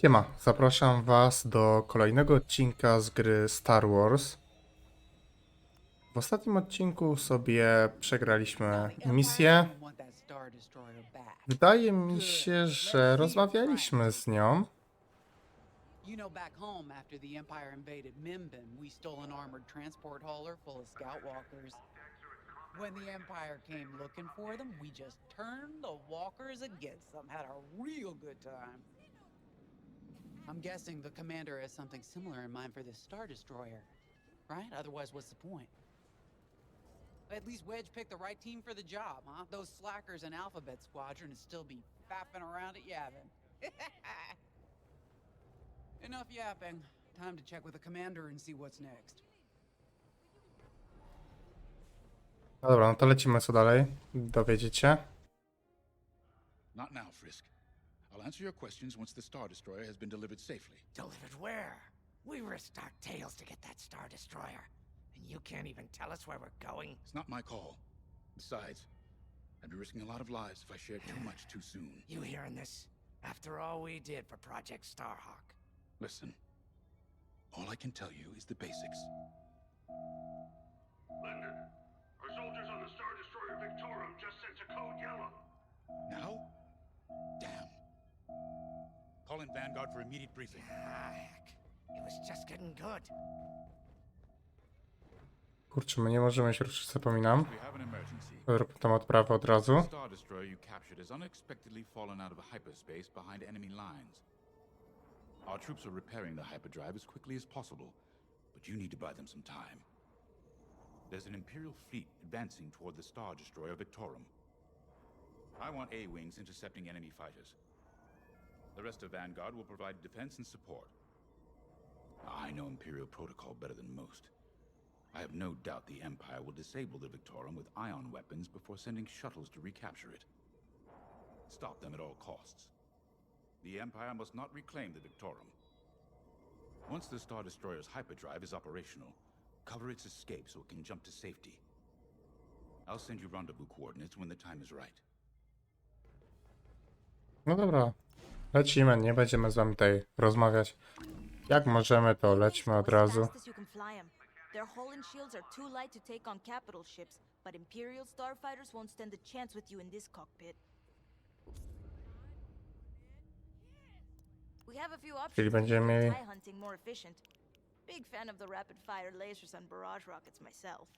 Siema, zapraszam Was do kolejnego odcinka z gry Star Wars. W ostatnim odcinku sobie przegraliśmy misję. Wydaje mi się, że rozmawialiśmy z nią. Transport hauler full of scout walkers. When the Empire came looking for them, we just turned the walkers against them. Had a real good time. I'm guessing the commander has something similar in mind for this Star Destroyer, right? Otherwise, what's the point? At least Wedge picked the right team for the job, huh? Those slackers in Alphabet Squadron would still be fapping around at Yavin. Enough yapping. Time to check with the commander and see what's next. No dobra, no to lecimy co dalej. Dowiedziecie. Not now, Frisk. I'll answer your questions once the Star Destroyer has been delivered safely. Delivered where? We risked our tails to get that Star Destroyer. And you can't even tell us where we're going? It's not my call. Besides, I'd be risking a lot of lives if I shared too much too soon. You hearing this? After all we did for Project Starhawk. Listen, all I can tell you is the basics. Lyndon, Call in Vanguard for immediate briefing. Ah. It was just getting good. Kurczę, my nie możemy się ruszyć, zapominam. We have an emergency. Zróbmy tą odprawę od razu. The Star Destroyer you captured has unexpectedly fallen out of hyperspace behind enemy lines. Our troops are repairing the hyperdrive as quickly as possible, but you need to buy them some time. There's an Imperial fleet advancing toward the Star Destroyer Victorum. I want A-Wings intercepting enemy fighters. The rest of Vanguard will provide defense and support. I know Imperial protocol better than most. I have no doubt the Empire will disable the Victorum with ion weapons before sending shuttles to recapture it. Stop them at all costs. The Empire must not reclaim the Victorum. Once the Star Destroyer's hyperdrive is operational, cover its escape so it can jump to safety. I'll send you rendezvous coordinates when the time is right. No dobra, lecimy, nie będziemy z wami tutaj rozmawiać. Jak możemy, to lećmy od razu. Their hull and shields are too light to take on capital ships, but Imperial starfighters won't stand a chance with you in this cockpit. We have a few options Czyli będziemy mieli-. Big fan of the rapid fire lasers and barrage rockets myself.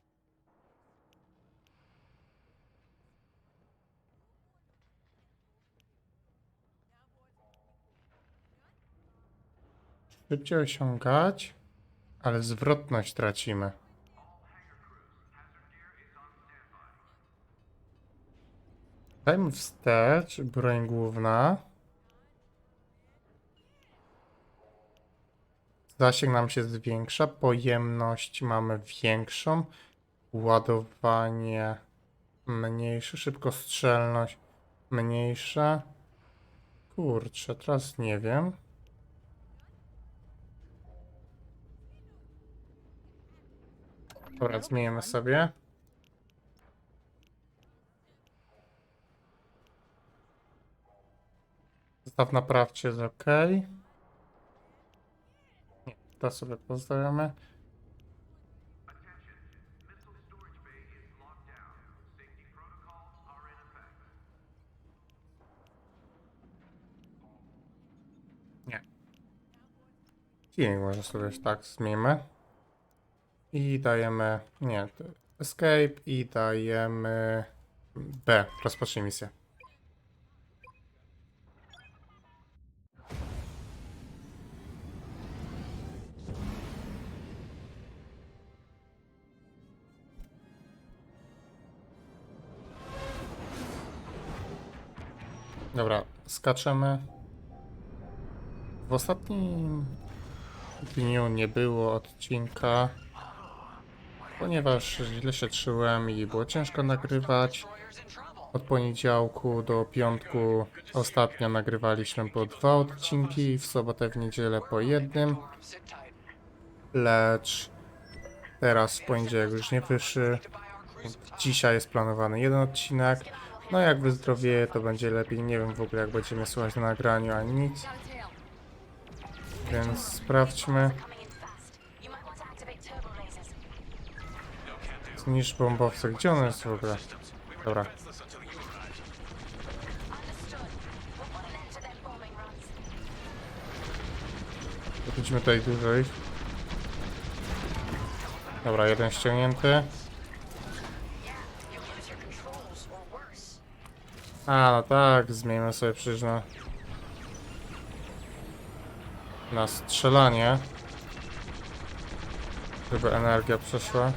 Szybciej osiągać, ale zwrotność tracimy. Dajmy wstecz, broń główna. Zasięg nam się zwiększa, pojemność mamy większą, ładowanie mniejsze, szybkostrzelność mniejsza. Kurczę, teraz nie wiem. Dobra, zmienimy sobie. Zestaw naprawczy jest ok. Nie, to sobie pozostawiamy. Nie. Silnik może sobie tak zmienimy. I dajemy, nie, escape i dajemy B, rozpocznij misję. Dobra, skaczemy. W ostatnim dniu nie było odcinka, ponieważ źle się czułem i było ciężko nagrywać. Od poniedziałku do piątku ostatnio nagrywaliśmy po dwa odcinki, w sobotę, w niedzielę po jednym. Lecz teraz w poniedziałek już nie wyszły. Dzisiaj jest planowany jeden odcinek. No jak wyzdrowieje to będzie lepiej. Nie wiem w ogóle jak będziemy słuchać na nagraniu ani nic. Więc sprawdźmy. Zniszcz bombowce. Gdzie on jest w ogóle? Dobra. Widzimy tutaj ich. Dobra, jeden ściągnięty. A, no tak, zmieńmy sobie przecież na... Na strzelanie. Żeby energia przeszła.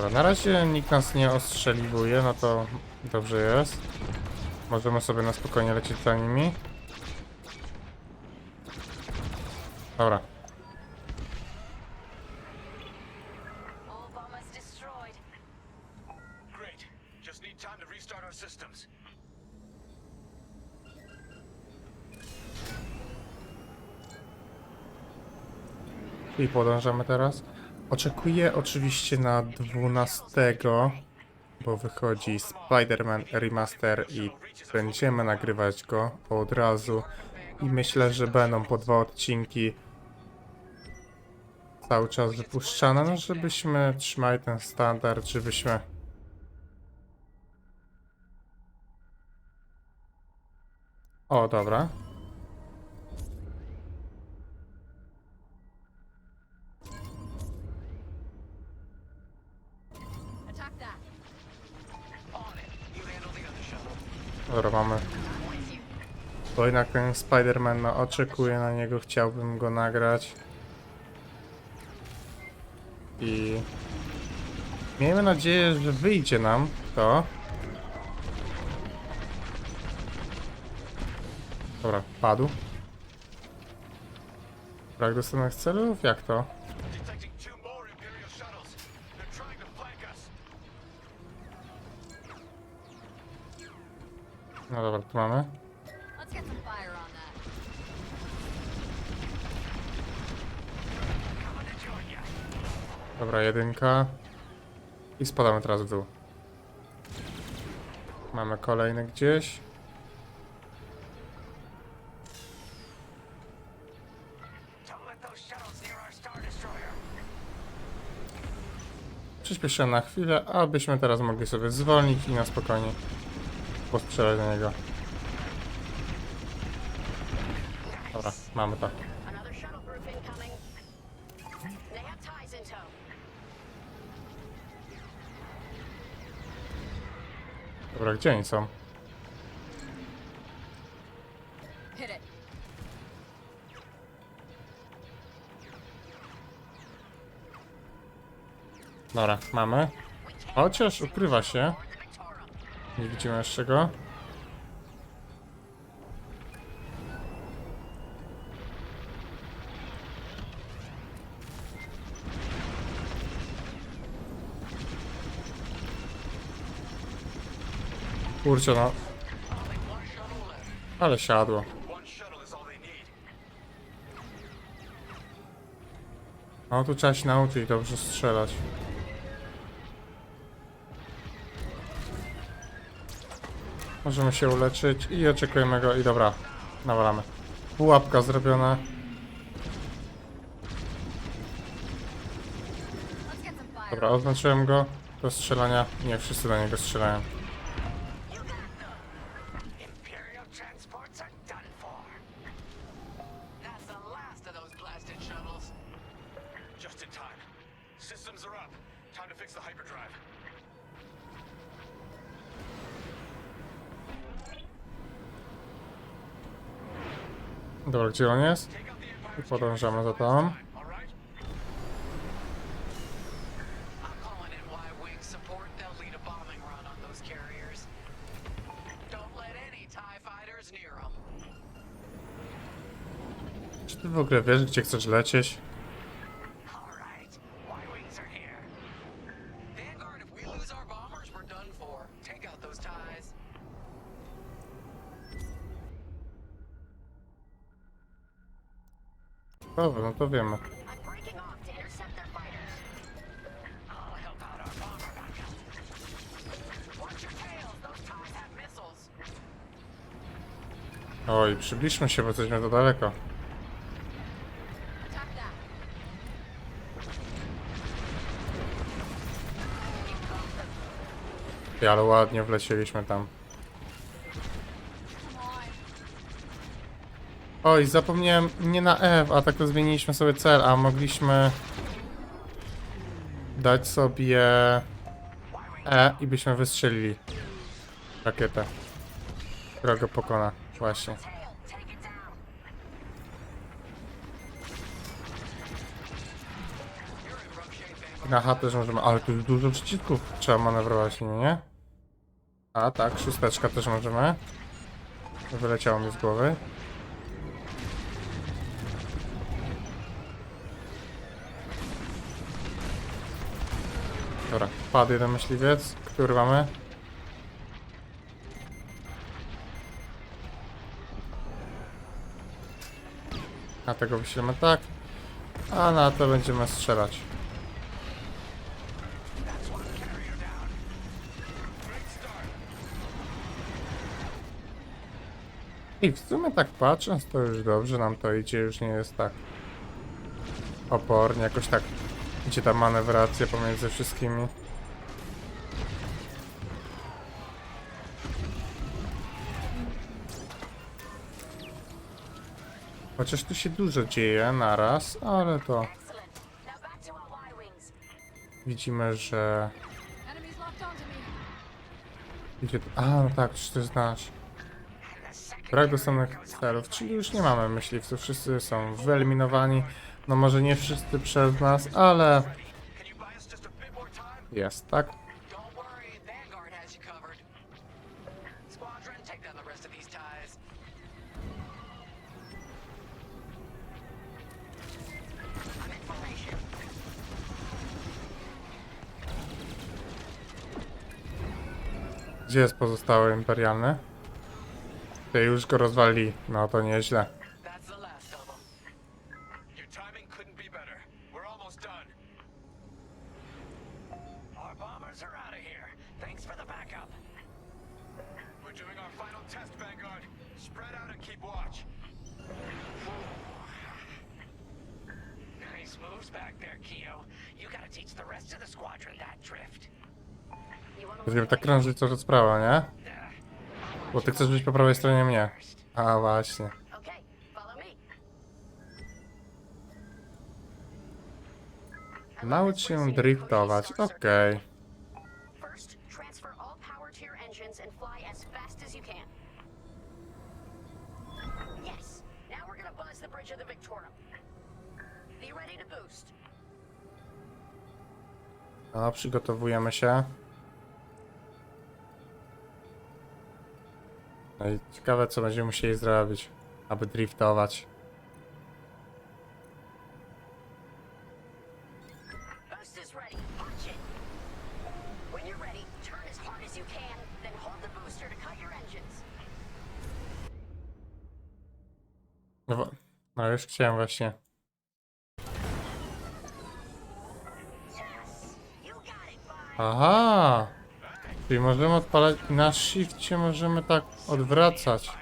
Dobra, na razie nikt nas nie ostrzeliwuje, no to dobrze jest. Możemy sobie na spokojnie lecieć za nimi. Dobra. I podążamy teraz. Oczekuję oczywiście na 12, bo wychodzi Spider-Man Remaster i będziemy nagrywać go od razu. I myślę, że będą po dwa odcinki cały czas wypuszczane, no żebyśmy trzymali ten standard, żebyśmy O, dobra. Dobra, mamy. Bo jednak ten Spider-Man, no oczekuję na niego, chciałbym go nagrać. I... Miejmy nadzieję, że wyjdzie nam to. Dobra, padł. Brak dostępnych celów? Jak to? No dobra, tu mamy. Let's get some fire on that. Dobra, jedynka. I spadamy teraz w dół. Mamy kolejny gdzieś. Przyspieszę na chwilę, abyśmy teraz mogli sobie zwolnić i na spokojnie postrzelać do niego. Dobra, mamy to. Another shuttle group incoming. They have ties in tow. Dobra, gdzie oni są? Hit it. Dobra, mamy. Chociaż ukrywa się. Nie widzimy jeszcze go. Kurczę no. Ale siadło. No tu trzeba się nauczyć dobrze strzelać. Możemy się uleczyć i oczekujemy go i dobra, nawalamy. Pułapka zrobiona. Dobra, oznaczyłem go do strzelania. Nie, wszyscy do niego strzelają. Dobra, gdzie on jest? I podążamy za them. Czy ty w ogóle wiesz, gdzie chcesz lecieć? Those ties have missiles. Oj, przybliżmy się, bo jesteśmy za daleko. Ej, Ale ładnie wlecieliśmy tam. Come on. Oj, zapomniałem nie na F, a tak to zmieniliśmy sobie cel, a mogliśmy dać sobie E i byśmy wystrzelili rakietę, która pokona. Właśnie. Na H też możemy, ale tu jest dużo przycisków, trzeba manewrować, nie? A tak, szósteczka też możemy. Wyleciało mi z głowy. Padł jeden myśliwiec, który mamy. A tego wyślemy tak. A na to będziemy strzelać. I w sumie tak patrząc, to już dobrze nam to idzie, już nie jest tak opornie, jakoś tak idzie ta manewracja pomiędzy wszystkimi. Chociaż tu się dużo dzieje naraz, ale to widzimy, że idzie... A, no tak, przecież to jest nasz. Brak dostępnych celów, czyli już nie mamy myśliwców, wszyscy są wyeliminowani. No może nie wszyscy przez nas, ale Can you Gdzie jest pozostały imperialny? Ty już go rozwali, no to nieźle. You want to tak co sprawa, nie? Bo ty chcesz być po prawej stronie mnie. A właśnie. Okay. Naucz się driftować, okej. First, transfer all power No i ciekawe co będziemy musieli zrobić, aby driftować. No, no już chciałem właśnie. Aha! Czyli możemy odpalać i na shifcie możemy tak odwracać. Uh.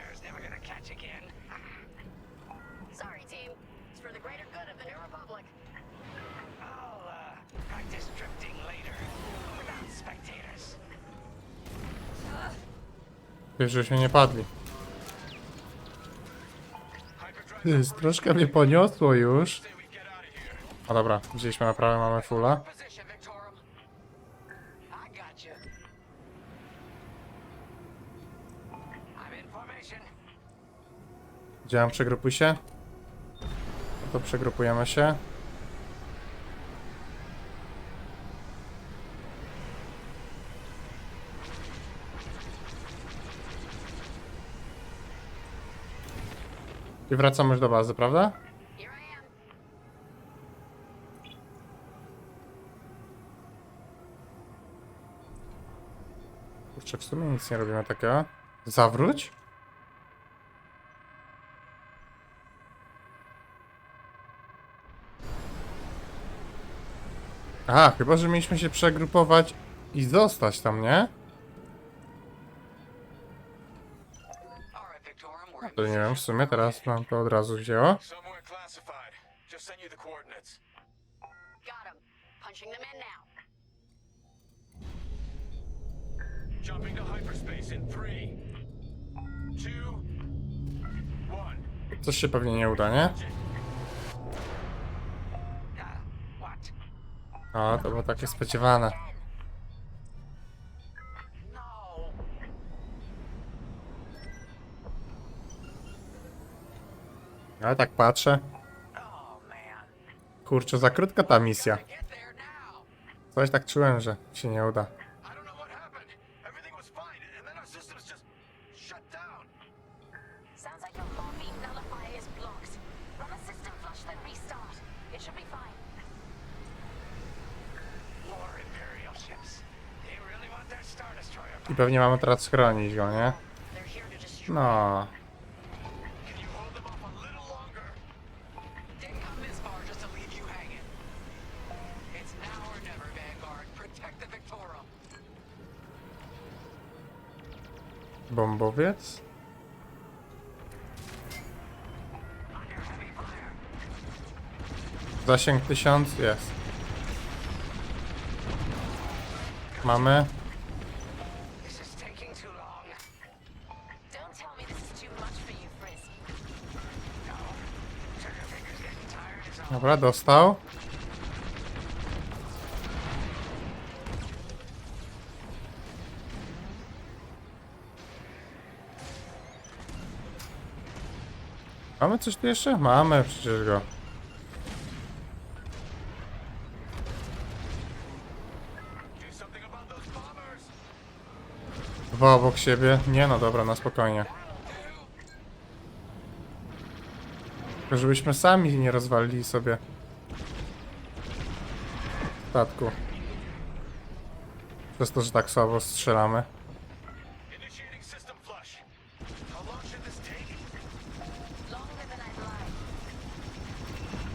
Wiesz, żeśmy nie padli. Ty, Troszkę mnie poniosło już. O dobra, wzięliśmy naprawę, mamy fulla. Działam, przegrupuj się. No to przegrupujemy się. I wracamy już do bazy, prawda? Kurczę, w sumie nic nie robimy takiego. Zawróć? Aha, chyba, że mieliśmy się przegrupować i zostać tam, nie? To nie wiem, w sumie teraz nam to od razu wzięło. Jumping to hyperspace in. Coś się pewnie nie uda, nie? O, to było takie spodziewane. Ale tak patrzę. Kurczę, za krótka ta misja. Coś tak czułem, że się nie uda. Now or never, Vanguard. Protect the Victorum. Bombowiec? Zasięg 1000 jest. Mamy. Dobra, dostał. Mamy coś tu jeszcze? Mamy przecież go. Dwa obok siebie. Nie no, dobra, na spokojnie. Tylko żebyśmy sami nie rozwalili sobie statku. Przez to, że tak słabo strzelamy.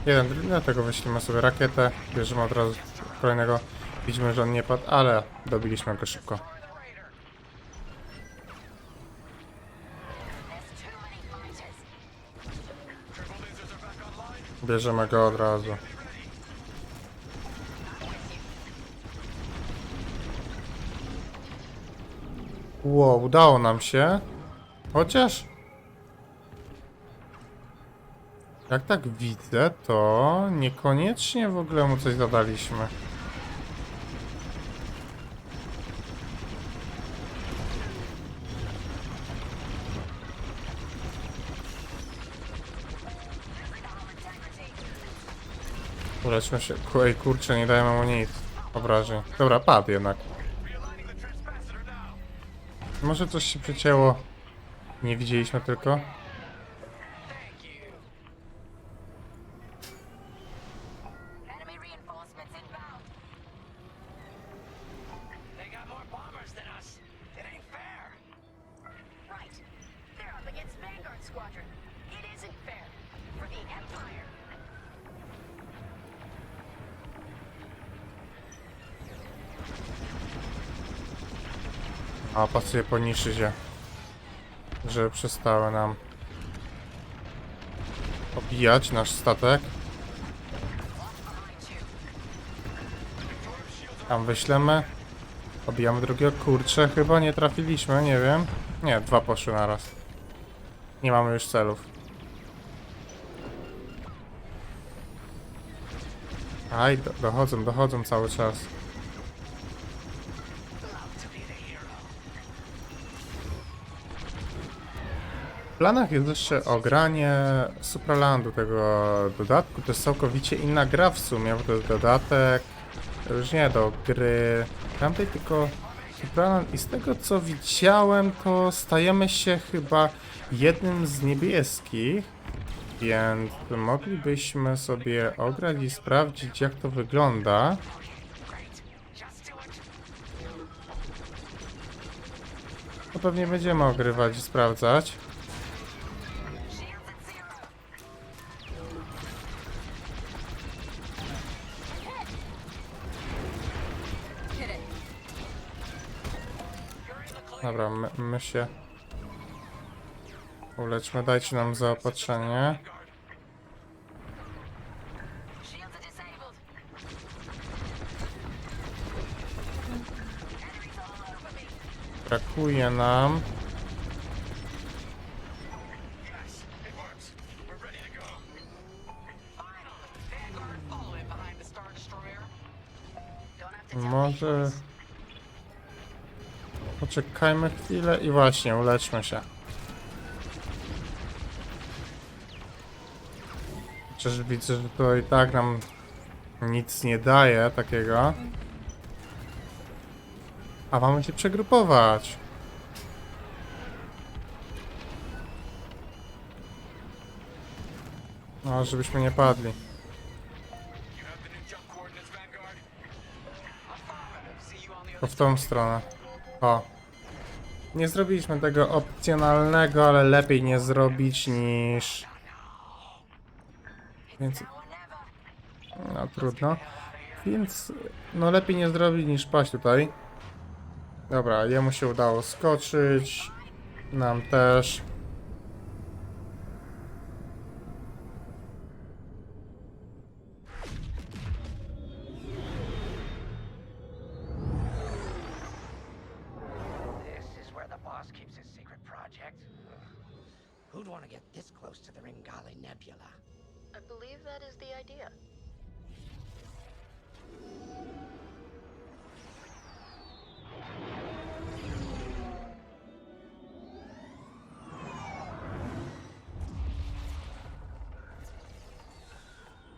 Jeden, dlatego wyślimy sobie rakietę. Bierzemy od razu kolejnego. Widzimy, że on nie padł, ale dobiliśmy go szybko. Bierzemy go od razu. Wow, udało nam się. Chociaż... Jak tak widzę, to niekoniecznie w ogóle mu coś Ulećmy się. Ej, kurczę, nie dajemy mu nic. Obrażeń. Dobra, padł jednak. Może coś się przecięło. Nie widzieliśmy tylko. Squadron. It isn't fair. For the Empire. A pasuje poniżej się. Żeby przestały nam obijać nasz statek. Tam wyślemy. Obijamy drugiego. Kurczę, chyba nie trafiliśmy, nie wiem. Nie, dwa poszły naraz. Nie mamy już celów. Aj, do, dochodzą, dochodzą cały czas. W planach jest jeszcze ogranie Supralandu, tego dodatku. To jest całkowicie inna gra w sumie, bo to jest dodatek już nie do gry tamtej, tylko Supraland. I z tego co widziałem, to stajemy się chyba jednym z niebieskich, więc moglibyśmy sobie ograć i sprawdzić jak to wygląda. Pewnie będziemy ogrywać i sprawdzać. Dobra, my, my się Uleczmy, dajcie nam zaopatrzenie. Brakuje nam. Vanguard, Poczekajmy chwilę i właśnie, uleczmy się. Chociaż widzę, że to i tak nam nic nie daje takiego. A mamy się przegrupować. No, żebyśmy nie padli. Other w tą stronę. O. Nie zrobiliśmy tego opcjonalnego, ale lepiej nie zrobić niż... Więc... No trudno. Więc... No lepiej nie zrobić niż paść tutaj. Dobra, jemu się udało skoczyć. Nam też. Who'd want to get this close to the Ringali Nebula? I believe that is the idea.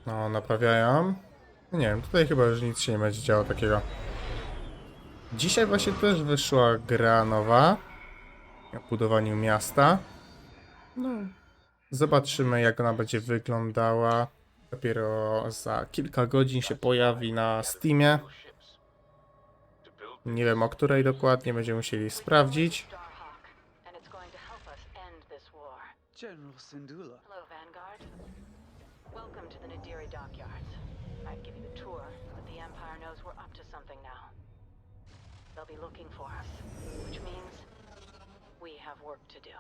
No, naprawiają. No Nie wiem, tutaj chyba już nic się nie będzie działo takiego. Dzisiaj właśnie też wyszła gra nowa o budowaniu miasta. No, zobaczymy jak ona będzie wyglądała. Dopiero za kilka godzin się pojawi na Steamie. Nie wiem o której dokładnie, będziemy musieli sprawdzić. General Syndulla. Hello, Vanguard. Welcome to the Nadiri dockyards. I'd give you the tour, but the Empire knows we're up to something now. They'll be looking for us, which means we have work to do.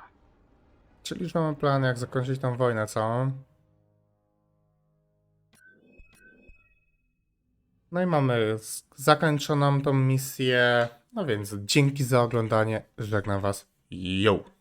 Czyli już mamy plan jak zakończyć tą wojnę całą. No i mamy zakończoną tą misję. No więc dzięki za oglądanie. Żegnam was. Yo!